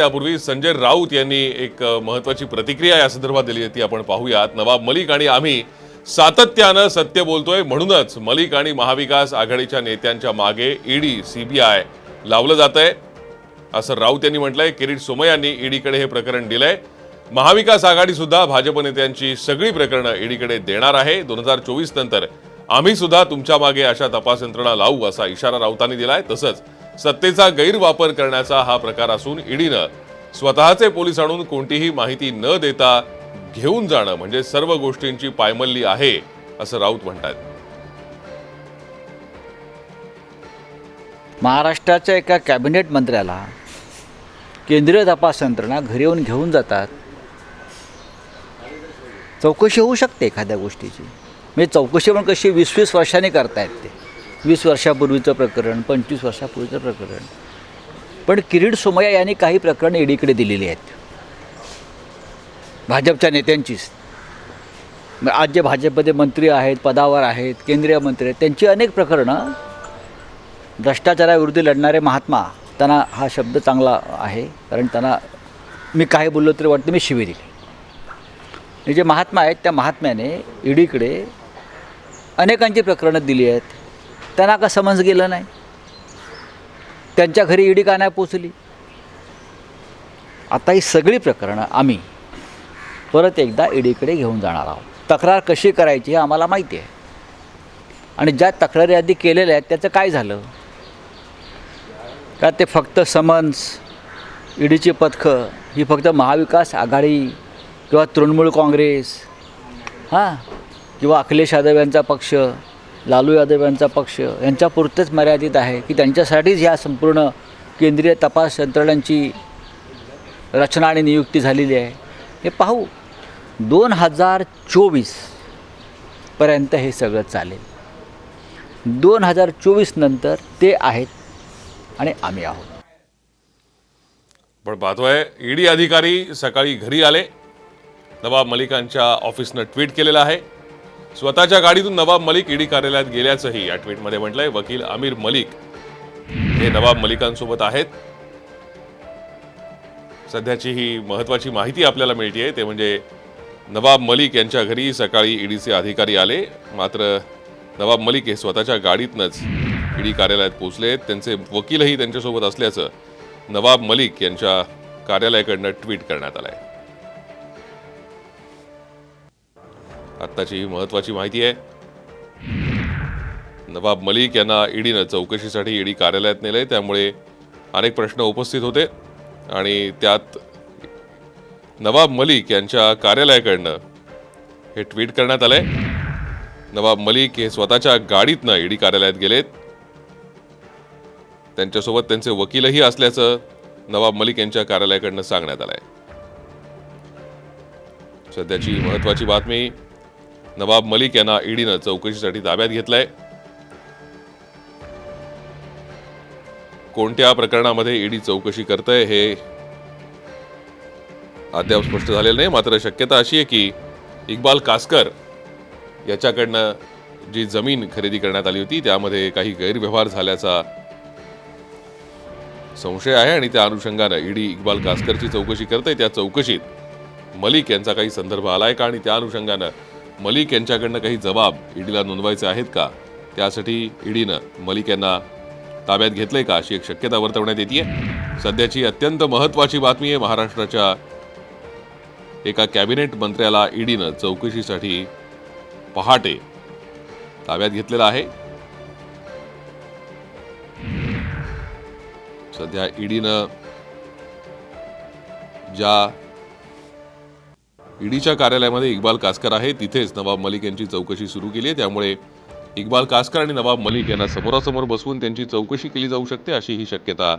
त्यापूर्वी संजय राऊत यांनी एक महत्वाची प्रतिक्रिया या संदर्भात दिली ती आपण पाहूयात नवाब मलिक आणि आम्ही सातत्यानं सत्य बोलतोय म्हणूनच मलिक आणि महाविकास आघाडीच्या नेत्यांच्या मागे ईडी सीबीआय लावलं जात आहे असं राऊत यांनी म्हटलंय किरीट सोमय्यांनी ईडीकडे हे प्रकरण दिलंय. महाविकास आघाडी सुद्धा भाजप नेत्यांची सगळी प्रकरणं ईडीकडे देणार आहे. दोन हजार चोवीस नंतर आम्ही सुद्धा तुमच्या मागे अशा तपास यंत्रणा लावू असा इशारा राऊतांनी दिलाय. तसंच सत्तेचा गैरवापर करण्याचा हा प्रकार असून ईडीनं स्वतःचे पोलीस आणून कोणतीही माहिती न देता घेऊन जाणं म्हणजे सर्व गोष्टींची पायमल्ली आहे असं राऊत म्हणतात महाराष्ट्राच्या एका कॅबिनेट मंत्र्याला केंद्रीय तपास यंत्रणा घरी येऊन घेऊन जातात. चौकशी होऊ शकते एखाद्या गोष्टीची. म्हणजे चौकशी पण कशी वीस वीस वर्षांनी करतायत ते. वीस वर्षापूर्वीचं प्रकरण पंचवीस वर्षापूर्वीचं प्रकरण. पण किरीट सोमय्या यांनी काही प्रकरणं ईडीकडे दिलेली आहेत. भाजपच्या नेत्यांचीच. मग आज जे भाजपमध्ये मंत्री आहेत पदावर आहेत केंद्रीय मंत्री आहेत त्यांची अनेक प्रकरणं भ्रष्टाचाराविरुद्ध लढणारे महात्मा त्यांना हा शब्द चांगला आहे कारण त्यांना मी काय बोललो तरी वाटतं मी शिवी दिली हे जे महात्मा आहेत त्या महात्म्याने ईडीकडे अनेकांची प्रकरणं दिली आहेत. त्यांना का समज गेलं नाही? त्यांच्या घरी ईडी का नाही पोचली? आता ही सगळी प्रकरणं आम्ही परत एकदा ईडीकडे घेऊन जाणार आहोत. तक्रार कशी करायची हे आम्हाला माहिती आहे. आणि ज्या तक्रारी आधी केलेल्या आहेत त्याचं काय झालं? का ते फक्त समन्स ईडीची पथकं ही फक्त महाविकास आघाडी किंवा तृणमूल काँग्रेस हां? किंवा अखिलेश यादव यांचा पक्ष लालू यादव यांचा पक्ष यांच्यापुरतेच मर्यादित आहे की त्यांच्यासाठीच ह्या संपूर्ण केंद्रीय तपास यंत्रणांची रचना आणि नियुक्ती झालेली आहे. हे पाहू दोन हजार चोवीसपर्यंत हे सगळं चालेल. दोन हजार चोवीस नंतर ते आहेत आणि आम्ही आहोत. पण पाहतोय ईडी अधिकारी सकाळी घरी आले. नवाब मलिकांच्या ऑफिसनं ट्विट केलेलं आहे. स्वतःच्या गाडीतून नवाब मलिक ईडी कार्यालयात गेल्याचंही या ट्विटमध्ये म्हटलंय. वकील आमिर मलिक हे नवाब मलिकांसोबत आहेत. सध्याची ही महत्वाची माहिती आपल्याला मिळते ते म्हणजे नवाब मलिक यांच्या घरी सकाळी ईडीचे अधिकारी आले. मात्र नवाब मलिक हे स्वतःच्या गाडीतनंच ईडी कार्यालयात पोहोचले त्यांचे वकीलही त्यांच्यासोबत असल्याचं नवाब मलिक यांच्या कार्यालयाकडनं ट्विट करण्यात आलंय. आत्ताची ही महत्वाची माहिती आहे. नवाब मलिक यांना ईडीनं चौकशीसाठी ईडी कार्यालयात नेलंय त्यामुळे अनेक प्रश्न उपस्थित होते. आणि त्यात नवाब मलिक यांच्या कार्यालयाकडनं हे ट्विट करण्यात आलंय. नवाब मलिक हे स्वतःच्या गाडीतनं ईडी कार्यालयात गेलेत. त्यांच्यासोबत त्यांचे वकीलही असल्याचं नवाब मलिक यांच्या कार्यालयाकडनं सांगण्यात आलंय. सध्याची महत्वाची बातमी नवाब मलिक यांना ईडीनं चौकशीसाठी ताब्यात घेतलंय. कोणत्या प्रकरणामध्ये ईडी चौकशी करतंय हे अद्याप स्पष्ट झालेलं नाही. मात्र शक्यता अशी आहे की इक्बाल कासकर याच्याकडनं जी जमीन खरेदी करण्यात आली होती त्यामध्ये काही गैरव्यवहार झाल्याचा संशय आहे आणि त्या अनुषंगानं ईडी इक्बाल कासकरची चौकशी करते त्या चौकशीत मलिक यांचा काही संदर्भ आलाय का? आणि त्या अनुषंगानं मलिक यांच्याकडनं काही जबाब ईडीला नोंदवायचे आहेत का? त्यासाठी ईडीनं मलिक यांना ताब्यात घेतलंय का अशी एक शक्यता वर्तवण्यात येते सध्याची अत्यंत महत्वाची बातमी आहे महाराष्ट्राच्या एका कॅबिनेट मंत्र्याला ईडीनं चौकशीसाठी पहाटे ताब्यात घेतलेला आहे. सध्या ईडीनं ज्या ईडीच्या कार्यालयामध्ये इक्बाल कासकर आहे. तिथेच नवाब मलिक यांची चौकशी सुरू केली आहे. त्यामुळे इक्बाल कासकर आणि नवाब मलिक यांना समोरासमोर बसवून त्यांची चौकशी केली जाऊ शकते अशी ही शक्यता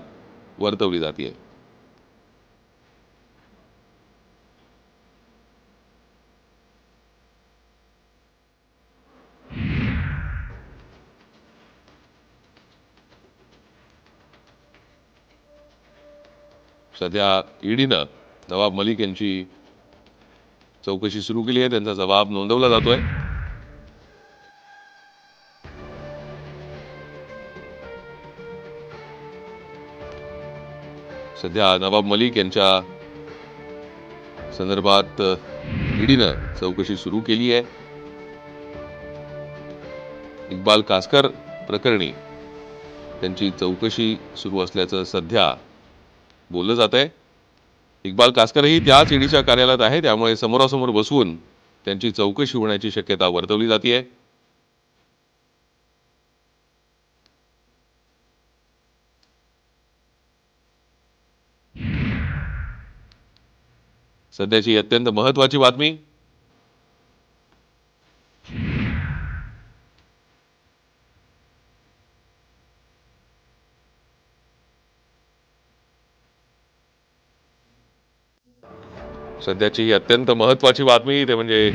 वर्तवली जाते. सध्या ईडीनं नवाब मलिक यांची चौकशी सुरू केली आहे त्यांचा जबाब नोंदवला जातोय. सध्या नवाब मलिक यांच्या संदर्भात ईडीनं चौकशी सुरू केली आहे. इक्बाल कासकर प्रकरणी त्यांची चौकशी सुरू असल्याचं सध्या बोललं जात आहे इक्बाल कासकरही त्याच ईडीच्या कार्यालयात आहे त्यामुळे समोरासमोर बसवून त्यांची चौकशी होण्याची शक्यता वर्तवली जाते सध्याची अत्यंत महत्वाची बातमी. सध्याची ही अत्यंत महत्वाची बातमी ते म्हणजे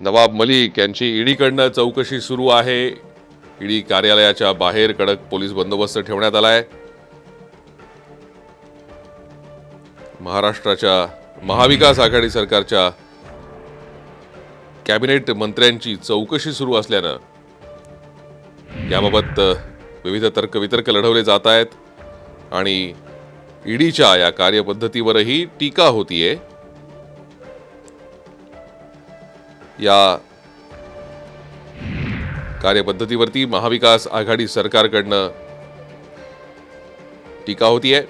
नवाब मलिक यांची ईडीकडनं चौकशी सुरू आहे. ईडी कार्यालयाच्या बाहेर कडक पोलीस बंदोबस्त ठेवण्यात आलाय. महाराष्ट्राच्या महाविकास आघाडी सरकारच्या कॅबिनेट मंत्र्यांची चौकशी सुरू असल्यानं याबाबत विविध विविध तर्कवितर्क लढवले जात आहेत आणि ईडीच्या या कार्यपद्धतीवरही टीका होतीये. या कार्यपद्धतीवरती महाविकास आघाडी सरकारकडनं टीका होतीये.